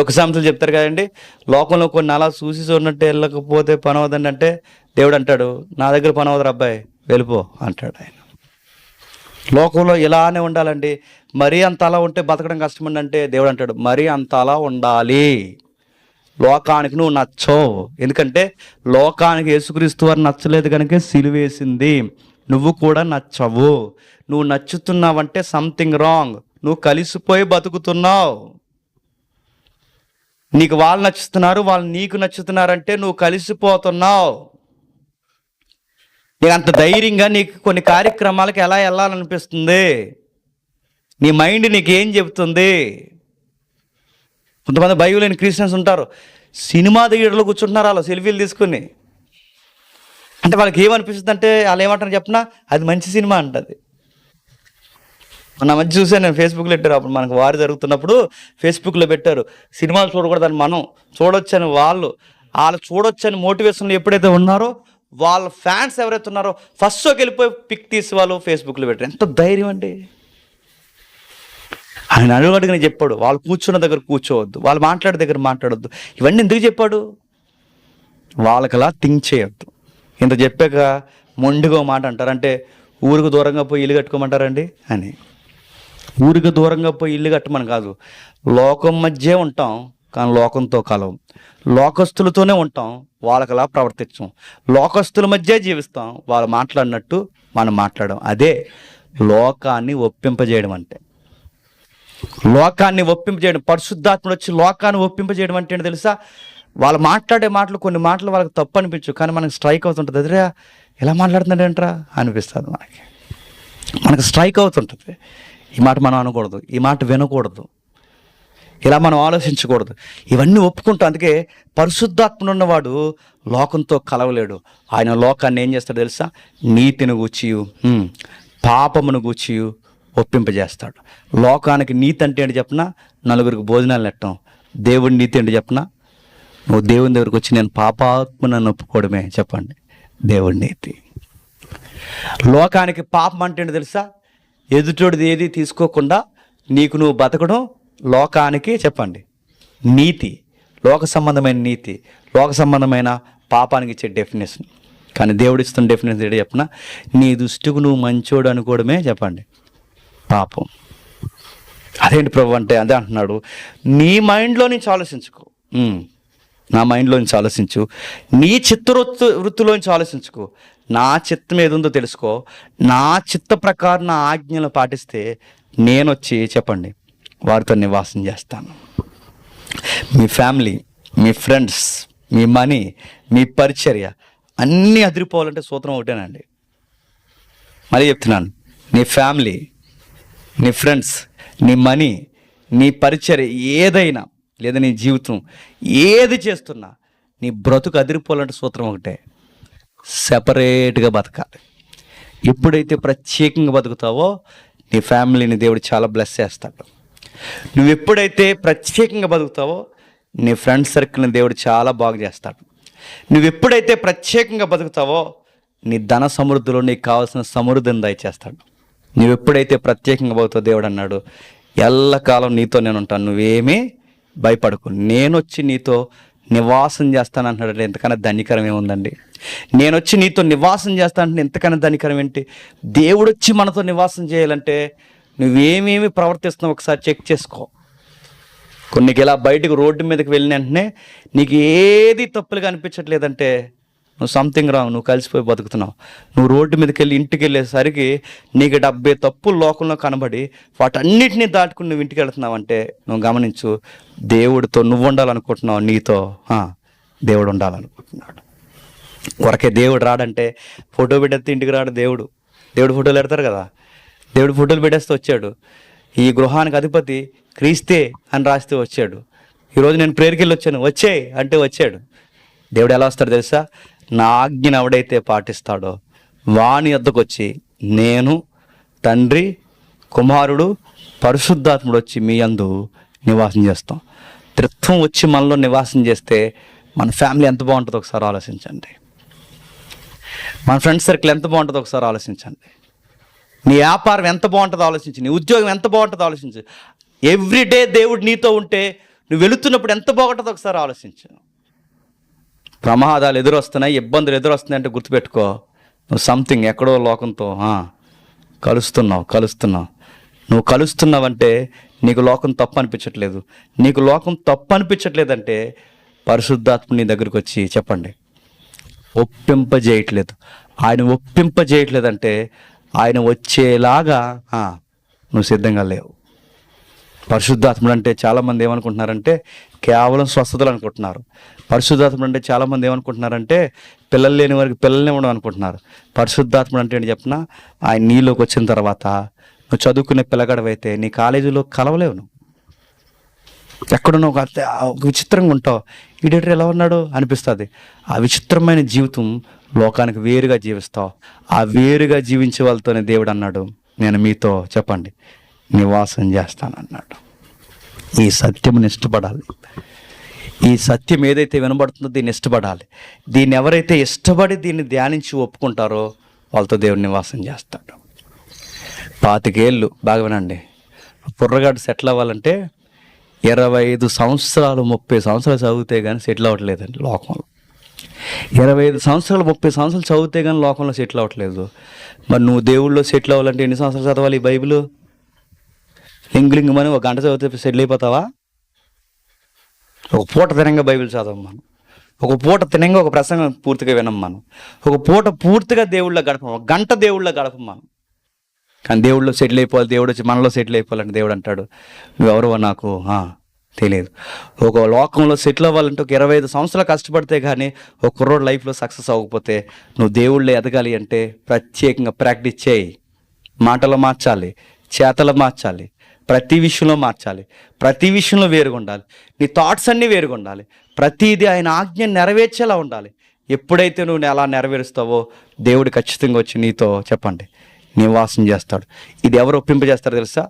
ఒక సామెతలు చెప్తారు కదండి. లోకంలో కొన్ని అలా చూసి చూడనట్టు వెళ్ళకపోతే పని అవదండి అంటే దేవుడు అంటాడు నా దగ్గర పని అబ్బాయి వెళ్ళిపో అంటాడు ఆయన. లోకంలో ఇలానే ఉండాలండి. మరీ అంత అలా ఉంటే బతకడం కష్టమండి అంటే దేవుడు అంటాడు మరీ అంత అలా ఉండాలి. లోకానికి నువ్వు నచ్చవు. ఎందుకంటే లోకానికి యేసుక్రీస్తు వారు నచ్చలేదు కనుక సిలువేసింది నువ్వు కూడా నచ్చవు. నువ్వు నచ్చుతున్నావంటే సంథింగ్ రాంగ్ నువ్వు కలిసిపోయి బతుకుతున్నావు. నీకు వాళ్ళు నచ్చుతున్నారు వాళ్ళు నీకు నచ్చుతున్నారంటే నువ్వు కలిసిపోతున్నావు. నీకు అంత ధైర్యంగా నీకు కొన్ని కార్యక్రమాలకు ఎలా వెళ్ళాలనిపిస్తుంది? నీ మైండ్ నీకేం చెబుతుంది? కొంతమంది బైబిల్ లేని క్రిస్టియన్స్ ఉంటారు సినిమా థియేటర్లో కూర్చుంటున్నారు వాళ్ళు సెల్ఫీలు తీసుకుని. అంటే వాళ్ళకి ఏమనిపిస్తుంది అంటే వాళ్ళు ఏమంటారు చెప్పినా? అది మంచి సినిమా అంటది. మన మధ్య చూసాను నేను ఫేస్బుక్లో పెట్టారు. అప్పుడు మనకు వారు జరుగుతున్నప్పుడు ఫేస్బుక్లో పెట్టారు. సినిమాలు చూడకూడదని మనం చూడొచ్చని వాళ్ళు వాళ్ళు చూడొచ్చని మోటివేషన్లో ఎప్పుడైతే ఉన్నారో వాళ్ళ ఫ్యాన్స్ ఎవరైతే ఉన్నారో ఫస్ట్లోకి వెళ్ళిపోయి పిక్ తీసి వాళ్ళు ఫేస్బుక్లో పెట్టారు. ఎంత ధైర్యం అండి. ఆయన అడుగడుగుని చెప్పాడు వాళ్ళు కూర్చున్న దగ్గర కూర్చోవద్దు వాళ్ళు మాట్లాడే దగ్గర మాట్లాడొద్దు. ఇవన్నీ ఎందుకు చెప్పాడు? వాళ్ళకలా థింక్ చేయొద్దు. ఇంత చెప్పాక మొండిగా మాట అంటారు. అంటే ఊరికి దూరంగా పోయి ఇల్లు కట్టుకోమంటారండి అని. ఊరికి దూరంగా పోయి ఇల్లు కట్టమని కాదు. లోకం మధ్య ఉంటాం కానీ లోకంతో కలవం లోకస్తులతోనే ఉంటాం వాళ్ళకలా ప్రవర్తించం. లోకస్తుల మధ్య జీవిస్తాం వాళ్ళు మాట్లాడినట్టు మనం మాట్లాడడం అదే లోకాన్ని ఒప్పింపజేయడం అంటే. లోకాన్ని ఒప్పింపజేయడం పరిశుద్ధాత్ముడు వచ్చి లోకాన్ని ఒప్పింపజేయడం అంటే ఏంటో తెలుసా? వాళ్ళు మాట్లాడే మాటలు కొన్ని మాటలు వాళ్ళకి తప్పు అనిపించు కానీ మనకు స్ట్రైక్ అవుతుంటుంది. అదిరా ఎలా మాట్లాడుతున్నాడేంట్రా? అనిపిస్తుంది మనకి. మనకు స్ట్రైక్ అవుతుంటుంది. ఈ మాట మనం అనకూడదు. ఈ మాట వినకూడదు. ఇలా మనం ఆలోచించకూడదు. ఇవన్నీ ఒప్పుకుంటాం అందుకే పరిశుద్ధాత్మను ఉన్నవాడు లోకంతో కలవలేడు. ఆయన లోకాన్ని ఏం చేస్తాడు తెలుసా? నీతిని గూర్చియు పాపమును గూర్చియు ఒప్పింపజేస్తాడు. లోకానికి నీతి అంటే ఏంటి చెప్పిన? నలుగురికి భోజనాలు నెట్టం దేవుడి నీతి ఏంటి చెప్పనా? నువ్వు దేవుని దగ్గరికి వచ్చి నేను పాపాత్మను ఒప్పుకోవడమే చెప్పండి. దేవుడి నీతి. లోకానికి పాపం అంటే ఏంటి తెలుసా? ఎదుటోడిది ఏది తీసుకోకుండా నీకు నువ్వు బతకడం లోకానికి చెప్పండి. నీతి లోక సంబంధమైన నీతి లోక సంబంధమైన పాపానికి ఇచ్చే డెఫినేషన్ కానీ దేవుడు ఇస్తున్న డెఫినేషన్ ఏంటి చెప్పిన? నీ దుష్టికు నువ్వు మంచోడు అనుకోవడమే చెప్పండి. పాపం. అదేంటి ప్రభు అంటే అదే అంటున్నాడు. నీ మైండ్లో నుంచి ఆలోచించుకో. నా మైండ్లో నుంచి ఆలోచించు. నీ చిత్తవృత్తు వృత్తిలోంచి ఆలోచించుకో. నా చిత్తం ఏదుందో తెలుసుకో. నా చిత్త ప్రకారం నా ఆజ్ఞలు పాటిస్తే నేను వచ్చి చెప్పండి వారితో నివాసం చేస్తాను. మీ ఫ్యామిలీ మీ ఫ్రెండ్స్ మీ మనీ మీ పరిచర్య అన్నీ అదిరిపోవాలంటే సూత్రం ఒకటేనండి. మళ్ళీ చెప్తున్నాను. నీ ఫ్యామిలీ నీ ఫ్రెండ్స్ నీ మనీ నీ పరిచర్య ఏదైనా లేదా నీ జీవితం ఏది చేస్తున్నా నీ బ్రతుకు అదిరిపోవాలంటే సూత్రం ఒకటే. సెపరేట్గా బతకాలి. ఎప్పుడైతే ప్రత్యేకంగా బతుకుతావో నీ ఫ్యామిలీని దేవుడు చాలా బ్లెస్ చేస్తాడు. నువ్వు ఎప్పుడైతే ప్రత్యేకంగా బతుకుతావో నీ ఫ్రెండ్ సర్కిల్ని దేవుడు చాలా బాగు చేస్తాడు. నువ్వు ఎప్పుడైతే ప్రత్యేకంగా బతుకుతావో నీ ధన సమృద్ధిలో నీకు కావాల్సిన సమృద్ధిని దయచేస్తాడు. నువ్వు ఎప్పుడైతే ప్రత్యేకంగా బతుకుతావు దేవుడు అన్నాడు ఎల్లకాలం నీతో నేను ఉంటాను. నువ్వేమీ భయపడకు. నేను వచ్చి నీతో నివాసం చేస్తాను అంటున్నాడు ఎంతకన్నా ధనికరం ఏముందండి? నేను వచ్చి నీతో నివాసం చేస్తానంటే ఎంతకన్నా ధనికరం ఏంటి? దేవుడు వచ్చి మనతో నివాసం చేయాలంటే నువ్వేమేమి ప్రవర్తిస్తున్నావు ఒకసారి చెక్ చేసుకో. కొన్నికి ఇలా బయటకు రోడ్డు మీదకి వెళ్ళిన వెంటనే నీకు ఏది తప్పులుగా అనిపించట్లేదంటే నువ్వు సంథింగ్ రాంగ్ నువ్వు కలిసిపోయి బతుకుతున్నావు. నువ్వు రోడ్డు మీదకి వెళ్ళి ఇంటికి వెళ్ళేసరికి నీకు డెబ్బై తప్పులు లోకంలో కనబడి వాటన్నిటిని దాటుకుని నువ్వు ఇంటికి వెళ్తున్నావు అంటే నువ్వు గమనించు దేవుడితో నువ్వు ఉండాలనుకుంటున్నావు నీతో దేవుడు ఉండాలనుకుంటున్నాడు. కొరకే దేవుడు రాడంటే ఫోటో పెట్టేస్తే ఇంటికి రాడు దేవుడు. దేవుడు ఫోటోలు పెడతారు కదా. దేవుడు ఫోటోలు పెట్టేస్తే వచ్చాడు. ఈ గృహానికి అధిపతి క్రీస్తే అని రాస్తే వచ్చాడు. ఈరోజు నేను ప్రేయర్కి వెళ్ళి వచ్చాను. వచ్చే అంటే వచ్చాడు. దేవుడు ఎలా వస్తాడు తెలుసా? నా ఆజ్ఞను ఎవడైతే పాటిస్తాడో వాని వద్దకు వచ్చి నేను తండ్రి కుమారుడు పరిశుద్ధాత్ముడు వచ్చి మీ అందు నివాసం చేస్తాం. త్రిత్వం వచ్చి మనలో నివాసం చేస్తే మన ఫ్యామిలీ ఎంత బాగుంటుందో ఒకసారి ఆలోచించండి. మన ఫ్రెండ్ సర్కిల్ ఎంత బాగుంటుందో ఒకసారి ఆలోచించండి. నీ వ్యాపారం ఎంత బాగుంటుందో ఆలోచించు నీ ఉద్యోగం ఎంత బాగుంటుందో ఆలోచించు. ఎవ్రీడే దేవుడు నీతో ఉంటే నువ్వు వెళుతున్నప్పుడు ఎంత బాగుంటుందో ఒకసారి ఆలోచించు. ప్రమాదాలు ఎదురొస్తున్నాయి ఇబ్బందులు ఎదురొస్తున్నాయి అంటే గుర్తుపెట్టుకో. నువ్వు సంథింగ్ ఎక్కడో లోకంతో కలుస్తున్నావు కలుస్తున్నావు. నువ్వు కలుస్తున్నావంటే నీకు లోకం తప్పు అనిపించట్లేదు నీకు లోకం తప్పు అనిపించట్లేదంటే పరిశుద్ధాత్మ నీ దగ్గరికి వచ్చి చెప్పండి. ఒప్పింపజేయట్లేదు. ఆయన ఒప్పింపజేయట్లేదంటే ఆయన వచ్చేలాగా నువ్వు సిద్ధంగా లేవు. పరిశుద్ధాత్ముడు అంటే చాలామంది ఏమనుకుంటున్నారంటే కేవలం స్వస్థతలు అనుకుంటున్నారు. పరిశుద్ధాత్ముడు అంటే చాలామంది ఏమనుకుంటున్నారంటే పిల్లలు లేని వారికి పిల్లల్ని ఇవ్వడం అనుకుంటున్నారు. పరిశుద్ధాత్ముడు అంటే ఏంటి చెప్పిన ఆయన నీలోకి వచ్చిన తర్వాత నువ్వు చదువుకునే పిల్లగాడవైతే నీ కాలేజీలో కలవలేవు నువ్వు. ఎక్కడున్నా ఒక విచిత్రంగా ఉంటావు. ఈడేటర్ ఎలా ఉన్నాడు అనిపిస్తుంది. ఆ విచిత్రమైన జీవితం లోకానికి వేరుగా జీవిస్తావు. ఆ వేరుగా జీవించే వాళ్ళతోనే దేవుడు అన్నాడు. నేను మీతో చెప్పండి. నివాసం చేస్తాను అన్నాడు ఈ సత్యముని ఇష్టపడాలి. ఈ సత్యం ఏదైతే వినబడుతుందో దీన్ని ఇష్టపడాలి. దీన్ని ఎవరైతే ఇష్టపడి దీన్ని ధ్యానించి ఒప్పుకుంటారో వాళ్ళతో దేవుడు నివాసం చేస్తాడు. పాతికేళ్ళు బాగా వినండి. పుర్రగాడు సెటిల్ అవ్వాలంటే ఇరవై ఐదు సంవత్సరాలు ముప్పై సంవత్సరాలు చదివితే కానీ సెటిల్ అవ్వట్లేదండి లోకంలో. ఇరవై ఐదు సంవత్సరాలు ముప్పై సంవత్సరాలు చదివితే కానీ లోకంలో సెటిల్ అవ్వట్లేదు. మరి నువ్వు దేవుళ్ళో సెటిల్ అవ్వాలంటే ఎన్ని సంవత్సరాలు చదవాలి ఈ బైబిల్? లింగ్ అని ఒక గంట చదివితే సెటిల్ అయిపోతావా? ఒక పూట తినంగా బైబిల్ చదవం మనం. ఒక పూట తినంగా ఒక ప్రసంగం పూర్తిగా వినం మనం. ఒక పూట పూర్తిగా దేవుళ్ళ గడపం ఒక గంట దేవుళ్ళ గడపం మనం. కానీ దేవుళ్ళు సెటిల్ అయిపోవాలి దేవుడు వచ్చి మనలో సెటిల్ అయిపోవాలని దేవుడు అంటాడు ఎవరో నాకు తెలియదు. ఒక లోకంలో సెటిల్ అవ్వాలంటే ఒక ఇరవై ఐదు సంవత్సరాలు కష్టపడితే కానీ ఒక కుర్రోడు లైఫ్లో సక్సెస్ అవ్వకపోతే నువ్వు దేవుళ్ళు ఎదగాలి అంటే ప్రత్యేకంగా ప్రాక్టీస్ చేయి. మాటలు మార్చాలి చేతలు మార్చాలి. ప్రతి విషయంలో మార్చాలి. ప్రతి విషయంలో వేరుగా ఉండాలి నీ థాట్స్ అన్నీ వేరుగా ఉండాలి ప్రతిదీ ఆయన ఆజ్ఞ నెరవేర్చేలా ఉండాలి. ఎప్పుడైతే నువ్వు ఎలా నెరవేరుస్తావో దేవుడు ఖచ్చితంగా వచ్చి నీతో చెప్పండి. నివాసం చేస్తాడు. ఇది ఎవరు ఒప్పింపజేస్తారో తెలుసా?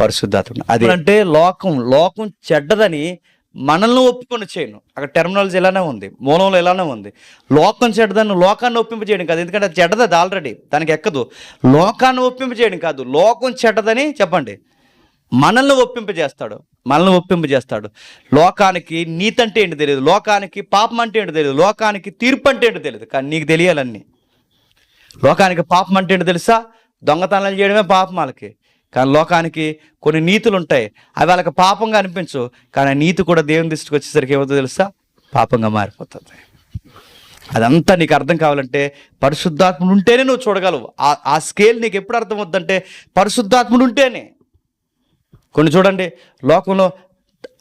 పరిశుద్ధాత్ముడు. అది అంటే లోకం లోకం చెడ్డదని మనల్ని ఒప్పుకొని చేయను. అక్కడ టెర్మినాలజీ ఇలానే ఉంది. మూలంలో ఇలానే ఉంది. లోకం చెడ్డదని లోకాన్ని ఒప్పింప చేయడం కాదు. ఎందుకంటే అది చెడ్డది ఆల్రెడీ దానికి ఎక్కదు. లోకాన్ని ఒప్పింప చేయడం కాదు. లోకం చెడ్డదని చెప్పండి. మనల్ని ఒప్పింపజేస్తాడు. మనల్ని ఒప్పింపజేస్తాడు. లోకానికి నీతి అంటే ఏంటి తెలియదు. లోకానికి పాపం అంటే ఏంటి తెలియదు. లోకానికి తీర్పు అంటే ఏంటో తెలియదు. కానీ నీకు తెలియాలన్నీ. లోకానికి పాపం అంటే ఏంటో తెలుసా? దొంగతనాలు చేయడమే పాపం వాళ్ళకి. కానీ లోకానికి కొన్ని నీతులు ఉంటాయి. అవి వాళ్ళకి పాపంగా అనిపించు కానీ ఆ నీతి కూడా దేవుని దృష్టికి వచ్చేసరికి ఏమవుతుందో తెలుసా? పాపంగా మారిపోతుంది. అదంతా నీకు అర్థం కావాలంటే పరిశుద్ధాత్ముడు ఉంటేనే నువ్వు చూడగలవు. ఆ ఆ స్కేల్ నీకు ఎప్పుడు అర్థం అవుతుందంటే పరిశుద్ధాత్ముడు ఉంటేనే. కొన్ని చూడండి లోకంలో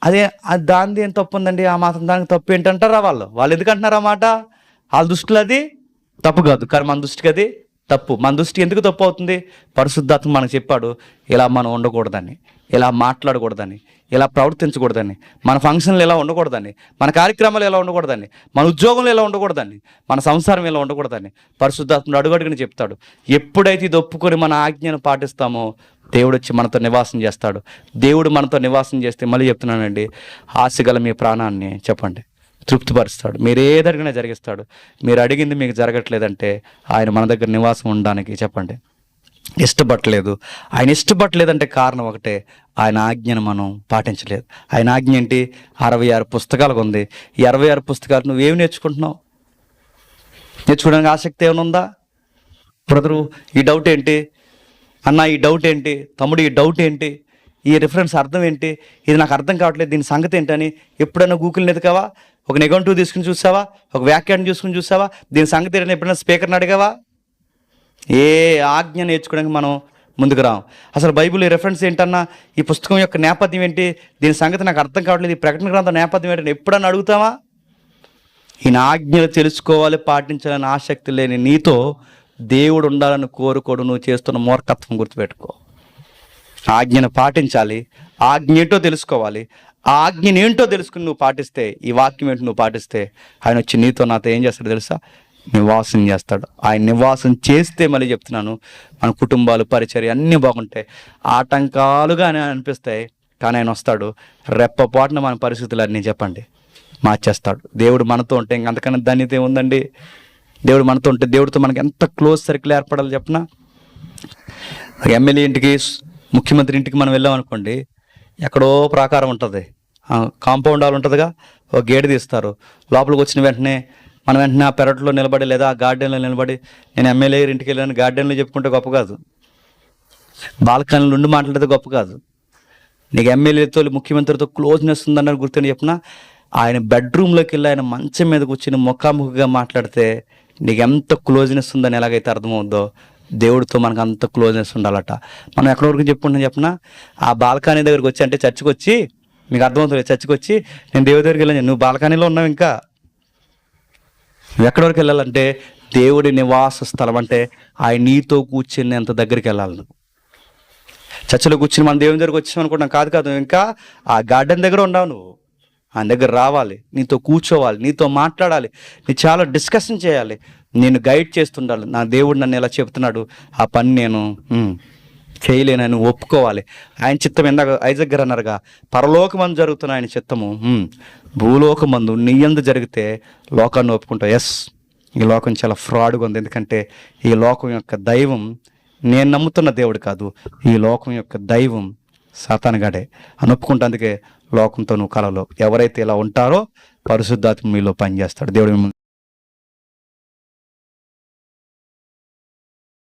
అదే అది దానిది ఏం తప్పు ఉందండి ఆ మాత్రం దానికి తప్పు ఏంటంటారా వాళ్ళు? వాళ్ళు ఎందుకు అన్నమాట మాట? వాళ్ళ దృష్టిలో అది తప్పు కాదు. కానీ మన దృష్టికి అది తప్పు. మన దృష్టి ఎందుకు తప్పు అవుతుంది? పరిశుద్ధాత్మ మనకు చెప్పాడు ఇలా మనం ఉండకూడదని ఇలా మాట్లాడకూడదని ఇలా ప్రవర్తించకూడదని మన ఫంక్షన్లు ఇలా ఉండకూడదని మన కార్యక్రమాలు ఇలా ఉండకూడదని మన ఉద్యోగంలో ఇలా ఉండకూడదని మన సంసారం ఇలా ఉండకూడదని పరిశుద్ధాత్ముడు అడుగడుగుని చెప్తాడు. ఎప్పుడైతే ఇది ఒప్పుకొని మన ఆజ్ఞను పాటిస్తామో దేవుడు వచ్చి మనతో నివాసం చేస్తాడు. దేవుడు మనతో నివాసం చేస్తే మళ్ళీ చెప్తున్నానండి ఆశగల మీ ప్రాణాన్ని చెప్పండి. తృప్తిపరుస్తాడు. మీరు ఏది జరిగిస్తాడు. మీరు అడిగింది మీకు జరగట్లేదంటే ఆయన మన దగ్గర నివాసం ఉండడానికి చెప్పండి. ఇష్టపడలేదు. ఆయన ఇష్టపడలేదంటే కారణం ఒకటే ఆయన ఆజ్ఞను మనం పాటించలేదు. ఆయన ఆజ్ఞ ఏంటి? అరవై ఆరు పుస్తకాలకు ఉంది. ఈ అరవై ఆరు పుస్తకాలు నువ్వేమి నేర్చుకుంటున్నావు? నేర్చుకోవడానికి ఆసక్తి ఏమైనా ఉందా? బ్రదరు ఈ డౌట్ ఏంటి? అన్న ఈ డౌట్ ఏంటి? తమ్ముడు ఈ డౌట్ ఏంటి? ఈ రిఫరెన్స్ అర్థం ఏంటి? ఇది నాకు అర్థం కావట్లేదు. దీని సంగతి ఏంటని ఎప్పుడైనా గూగుల్ని ఎదుకావా ఒక నెగటివ్ తీసుకుని చూసావా ఒక వ్యాఖ్యానం చూసుకుని చూసావా దీని సంగతి ఏంటని ఎప్పుడైనా స్పీకర్ని అడిగావా? ఏ ఆజ్ఞ నేర్చుకోవడానికి మనం ముందుకు రాం. అసలు బైబిల్ రెఫరెన్స్ ఏంటన్నా? ఈ పుస్తకం యొక్క నేపథ్యం ఏంటి? దీని సంగతి నాకు అర్థం కావట్లేదు. ఈ ప్రకటన గ్రంథం నేపథ్యం ఏంటని ఎప్పుడన్నా అడుగుతావా? ఈయన ఆజ్ఞలు తెలుసుకోవాలి పాటించాలని ఆసక్తి లేని నీతో దేవుడు ఉండాలని కోరుకోడు నువ్వు చేస్తున్న మూర్ఖత్వం గుర్తుపెట్టుకో. ఆజ్ఞను పాటించాలి. ఆజ్ఞ ఏంటో తెలుసుకోవాలి. ఆ ఆజ్ఞని ఏంటో తెలుసుకుని నువ్వు పాటిస్తే ఈ వాక్యం ఏంటో నువ్వు పాటిస్తే ఆయన వచ్చి నీతో నాతో ఏం చేస్తాడు తెలుసా? నివాసం చేస్తాడు. ఆయన నివాసం చేస్తే మళ్ళీ చెప్తున్నాను మన కుటుంబాలు పరిచర్య అన్నీ బాగుంటాయి. ఆటంకాలుగా అనిపిస్తాయి కానీ ఆయన వస్తాడు. రెప్పపాటున మన పరిస్థితులు అన్నీ చెప్పండి. మార్చేస్తాడు. దేవుడు మనతో ఉంటే ఇంకంతకన్నా ధన్యత ఉందండి దేవుడు మనతో ఉంటే దేవుడితో మనకి ఎంత క్లోజ్ సర్కిల్ ఏర్పడాలి చెప్పిన? ఎమ్మెల్యే ఇంటికి ముఖ్యమంత్రి ఇంటికి మనం వెళ్ళాం అనుకోండి ఎక్కడో ప్రాకారం ఉంటుంది. కాంపౌండ్ హాల్ ఉంటుందిగా ఒక గేట్ తీస్తారు. లోపలికి వచ్చిన వెంటనే మనం వెంటనే ఆ పెరట్లో నిలబడి లేదా ఆ గార్డెన్లో నిలబడి నేను ఎమ్మెల్యే ఇంటికి వెళ్ళాను గార్డెన్లో చెప్పుకుంటే గొప్ప కాదు. బాల్కనీలో ఉండి మాట్లాడితే గొప్ప కాదు. నీకు ఎమ్మెల్యేతో ముఖ్యమంత్రితో క్లోజ్నెస్ ఉందని గుర్తుని చెప్పిన ఆయన బెడ్రూమ్లోకి వెళ్ళి ఆయన మంచం మీద కూర్చుని ముఖాముఖిగా మాట్లాడితే నీకు ఎంత క్లోజ్నెస్ ఉందని ఎలాగైతే అర్థమవుద్దో దేవుడితో మనకు అంత క్లోజ్నెస్ ఉండాలట. మనం ఎక్కడి వరకు చెప్పుకుంటాం చెప్పిన? ఆ బాల్కనీ దగ్గరికి వచ్చి అంటే చర్చికి వచ్చి మీకు అర్థమవుతుంది చర్చకు వచ్చి నేను దేవుడి దగ్గరికి వెళ్ళాను. నువ్వు బాల్కనీలో ఉన్నావు ఇంకా? నువ్వు ఎక్కడి వరకు వెళ్ళాలంటే దేవుడి నివాస స్థలం అంటే ఆయన నీతో కూర్చుని ఎంత దగ్గరికి వెళ్ళాలి నువ్వు. చర్చలో కూర్చుని మన దేవుని దగ్గరకు వచ్చాం అనుకుంటున్నాం కాదు కాదు ఇంకా ఆ గార్డెన్ దగ్గర ఉన్నావు నువ్వు. ఆయన దగ్గర రావాలి నీతో కూర్చోవాలి నీతో మాట్లాడాలి నీ చాలా డిస్కషన్ చేయాలి. నేను గైడ్ చేస్తుండాలి. నా దేవుడు నన్ను ఎలా చెప్తున్నాడు? ఆ పని నేను చేయలేనని ఒప్పుకోవాలి. ఆయన చిత్తం ఎందాక ఐజక్ గారు అన్నారుగా పరలోకమందు జరుగుతున్న ఆయన చిత్తము భూలోకమందు నీ యందు జరిగితే లోకాన్ని ఒప్పుకుంటావు. ఎస్ ఈ లోకం చాలా ఫ్రాడ్గా ఉంది. ఎందుకంటే ఈ లోకం యొక్క దైవం నేను నమ్ముతున్న దేవుడు కాదు. ఈ లోకం యొక్క దైవం సాతానగాడే అని ఒప్పుకుంటే లోకంతో నువ్వు కలలో ఎవరైతే ఇలా ఉంటారో పరిశుద్ధాత్మ మీలో పనిచేస్తాడు. దేవుడు మిమ్మల్ని